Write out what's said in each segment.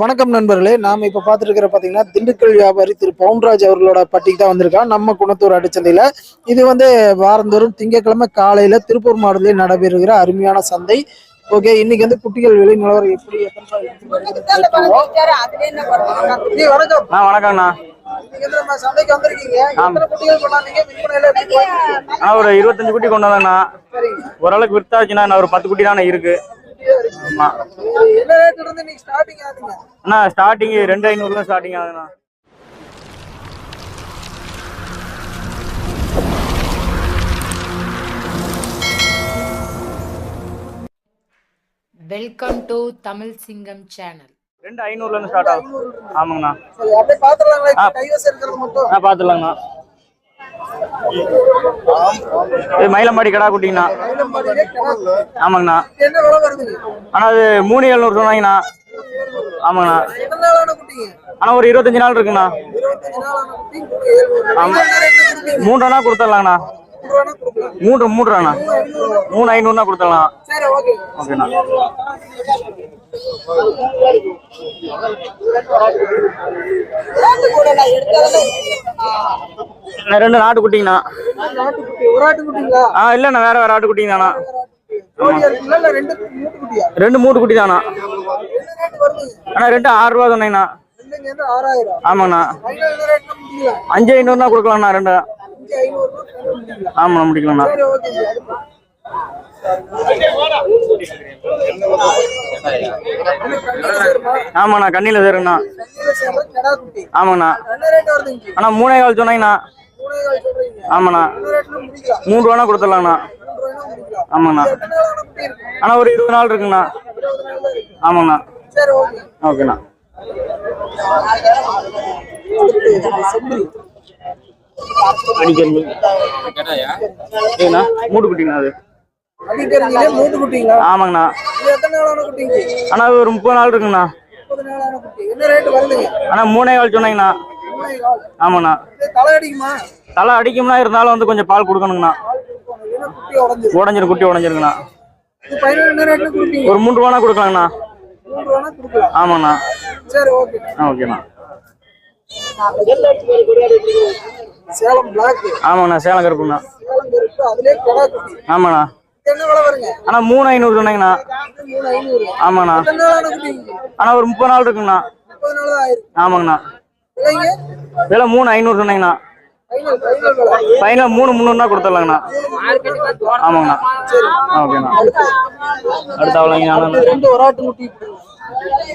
வணக்கம் நண்பர்களே. நாம் இப்போ பார்த்துருக்கிற பார்த்தீங்கன்னா திண்டுக்கல் வியாபாரி திரு. பவுன்ராஜ் அவர்களோட பட்டிக்கு தான் வந்திருக்கோம் நம்ம குணத்தூர் அடிச்சந்தையில். இது வந்து வாரந்தோறும் திங்கட்கிழமை காலையில் திருப்பூர் மாவட்டத்தில் நடைபெறுகிற அருமையான சந்தை. ஓகே இன்னைக்கு வந்து குட்டிகள் விலை நிலவரம் எப்படி? வணக்கம். ஆ வணக்கம்ண்ணா. ஒரு இருபத்தஞ்சு குட்டி கொண்டு வந்தேண்ணா. சரிங்க. ஓரளவுக்கு நான் ஒரு பத்து குட்டி தானே இருக்கு. என்ன ரேட்ல இருந்து நீங்க ஸ்டார்டிங் அண்ணா ஸ்டார்டிங் ரெண்டு ஐநூறுல starting ஆகுதுண்ணா. Welcome to Tamil Singam channel ரெண்டு ஐநூறுல இருந்து ஸ்டார்ட் ஆகும். ஆமாங்கண்ணா. சரி அப்படியே பாத்துடலாங்களா கைவசம் இருக்கிறது மட்டும். ஆ பார்த்துலாங்கண்ணா இது மயிலம்பாடி கடா குட்டிங்கண்ணா. ஆமாங்கண்ணா. இது ஆனால் அது மூணு எழுநூறு சொன்னாங்கண்ணா. ஆமாங்கண்ணா. அண்ணா ஆனால் ஒரு இருபத்தஞ்சு நாள் இருக்குண்ணா இருபத்தஞ்சு மூன்றுனா கொடுத்துடலாங்கண்ணா. மூன்று மூன்றுண்ணா மூணு ஐநூறுனா கொடுத்துடலாம் ஓகேண்ணா. நான் ரெண்டு நாட்டு குட்டிங்கண்ணா ஆ இல்லைண்ணா வேற வேற ஆட்டு குட்டிங்கண்ணா ரெண்டு மூட்டு குட்டி தானா அண்ணா ரெண்டு ஆறு ரூபா சொன்னீங்கண்ணா ஆமாங்கண்ணா அஞ்சு ஐநூறுனா கொடுக்கலாம்ண்ணா ரெண்டு. ஆமாண்ணா முடிக்கலாம்ண்ணா. ஆமாண்ணா கண்ணியில் சேருங்கண்ணா ஆமாங்கண்ணா அண்ணா மூணே கால் சொன்னீங்கண்ணா. ஆமாண்ணா. மூணு ரூபானா கொடுத்துடலாங்கண்ணா. ஆமாங்கண்ணா அண்ணா ஒரு இருபது நாள் இருக்குங்கண்ணா. ஆமாங்கண்ணா. ஓகேண்ணா. அடிக்கிறது ஏங்கண்ணா மூட்டு குட்டிங்கண்ணா அது. ஆமாங்கண்ணா. அண்ணா ஒரு முப்பது நாள் இருக்குங்கண்ணா. அண்ணா மூணே கால் சொன்னீங்கண்ணா. ஆமாண்ணா. தலை அடிக்கும்னா இருந்தாலும் வந்து கொஞ்சம் பால் கொடுக்கணுங்கண்ணா. உடஞ்சிரு குட்டி உடஞ்சிருக்குண்ணா. உடஞ்சிருங்கண்ணா ஒரு மூணு ரூபானா கொடுக்கலாங்கண்ணா. ஆமாங்கண்ணா. ஆமாண்ணா சரி ஆ ஓகேண்ணா. சேலம் பிளாக் ஆமாங்கண்ணா சேலம் கருப்புண்ணா. ஆமாண்ணா. அண்ணா மூணு ஐநூறு சொன்னீங்கண்ணா. ஆமாண்ணா. அண்ணா ஒரு முப்பது நாள் இருக்குங்கண்ணா. ஆமாங்கண்ணா. விலை மூணு ஐநூறு சொன்னீங்கண்ணா. ஃபைனல் ஃபைனல் விலை ஃபைனல் மூணு முந்நூறுனா கொடுத்துடலாங்கண்ணா. ஆமாங்கண்ணா. ஓகேண்ணா. அடுத்த அவ்வளோங்கண்ணா ரெண்டு ஒரு ஆட்டு குட்டி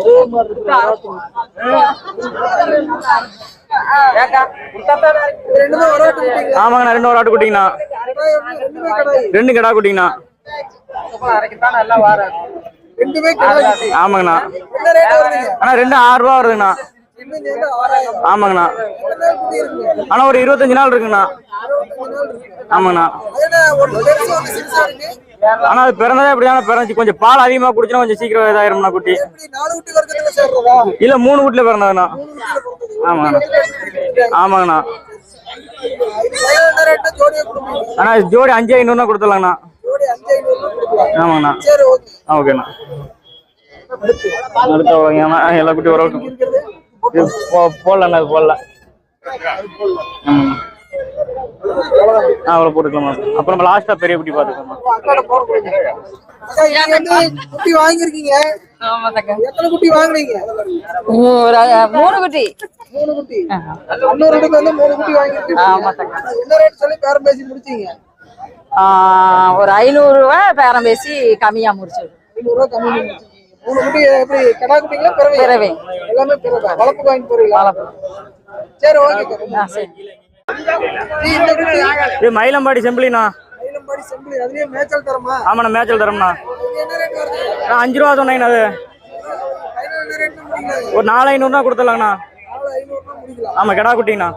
ஒரே மாதிரி இருக்கு ஒரு ஆட்டு குட்டி ரெண்டுமே ஒரு ஆட்டு குட்டிங்களா ஆமாங்கண்ணா ரெண்டு ஒரு ஆட்டு குட்டிங்கண்ணா. ரெண்டு கிடா குட்டிங்கண்ணா. ஆமாங்கண்ணா. அண்ணா ரெண்டு ஆறு ரூபா வருதுங்கண்ணா. ஆமாங்கண்ணா. அண்ணா ஒரு இருபத்தஞ்சு நாள் இருக்குங்கண்ணா. ஆமாங்கண்ணா. ஆனா அது பிறந்ததே அப்படிதானே பிறந்துச்சு. கொஞ்சம் பால் அதிகமா குடிச்சுனா கொஞ்சம் சீக்கிரம் இதாயிரும்ண்ணா குட்டி. இல்ல மூணு வீட்டுல பிறந்ததுண்ணா ஆமாங்கண்ணா. ஆமாங்கண்ணா. இது ஜோடி அஞ்சு ஐநூறுனா கொடுத்துடலாங்கண்ணா. ஆமாங்கண்ணா. ஓகேண்ணா. அடுத்த எல்லா குட்டி ஒரு இருக்கிறது இது போ- போடலண்ணா இது போடல ஆமாங்கண்ணா ஆ அவ்வளோ போட்டுக்கலாமா? அப்புறம் நம்ம லாஸ்ட்டாக பெரிய குட்டி வந்து குட்டி வாங்கியிருக்கீங்க. எத்தனை குட்டி வாங்குனீங்க? ஒரு மூணு குட்டி. மூணு குட்டி. இன்னொரு இடத்துக்கு வந்து மூணு குட்டி வாங்கியிருக்கீங்க. என்ன ரேட் சொல்லி பேரம் பேசி முடிச்சீங்க? ஒரு ஐநூறு ரூபா பேரம் பேசி கம்மியா முடிச்சு ஐநூறு ரூபா கம்மி மூணு குட்டி எப்படி கடா குட்டிங்களா பிறவை பிறவை. எல்லாமே பிறவை வளர்ப்பு வாங்கி போறீங்களா சரி ஓகே. இது மயிலம்பாடி செம்பிளிண்ணா மயிலம்பாடி செம்பிளி அதுலயே மேய்ச்சல் தரமா? ஆமாண்ணா மேய்ச்சல் தரம்ண்ணா. அஞ்சு ரூபா சொன்னீங்கண்ணா அது. ஒரு நாலு ஐநூறுனா கொடுத்துடலாங்கண்ணா. ஆமாம் கிடா குட்டிங்கண்ணா.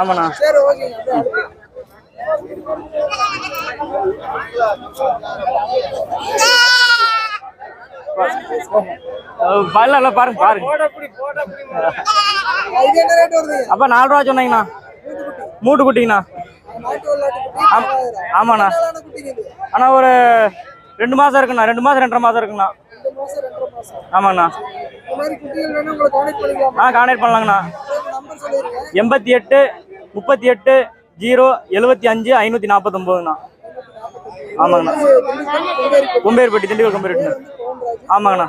ஆமாண்ணா. சரி. பல்ல பாருங்க பாருங்க இது என்ன ரேட் அப்ப நாலு ரூபா சொன்னீங்கண்ணா. மூட்டு குட்டிங்கண்ணா நாட்டு வெள்ளாட்டு ஆமாண்ணா. அண்ணா ஒரு ரெண்டு மாசம் இருக்குண்ணா ரெண்டு மாசம் ரெண்டரை மாசம் இருக்குண்ணா ஆமாங்கண்ணா மாசம் ரெண்டரை ஆ கான்டாக்ட் பண்ணலாங்கண்ணா. எண்பத்தி எட்டு முப்பத்தி எட்டு ஜீரோ எழுபத்தி அஞ்சு ஐநூற்றி நாற்பத்தொம்போதுண்ணா ஆமாங்கண்ணா. கொம்பேர்பட்டி திண்டுக்கல் கொம்பேர்பட்டி ஆமாங்கண்ணா.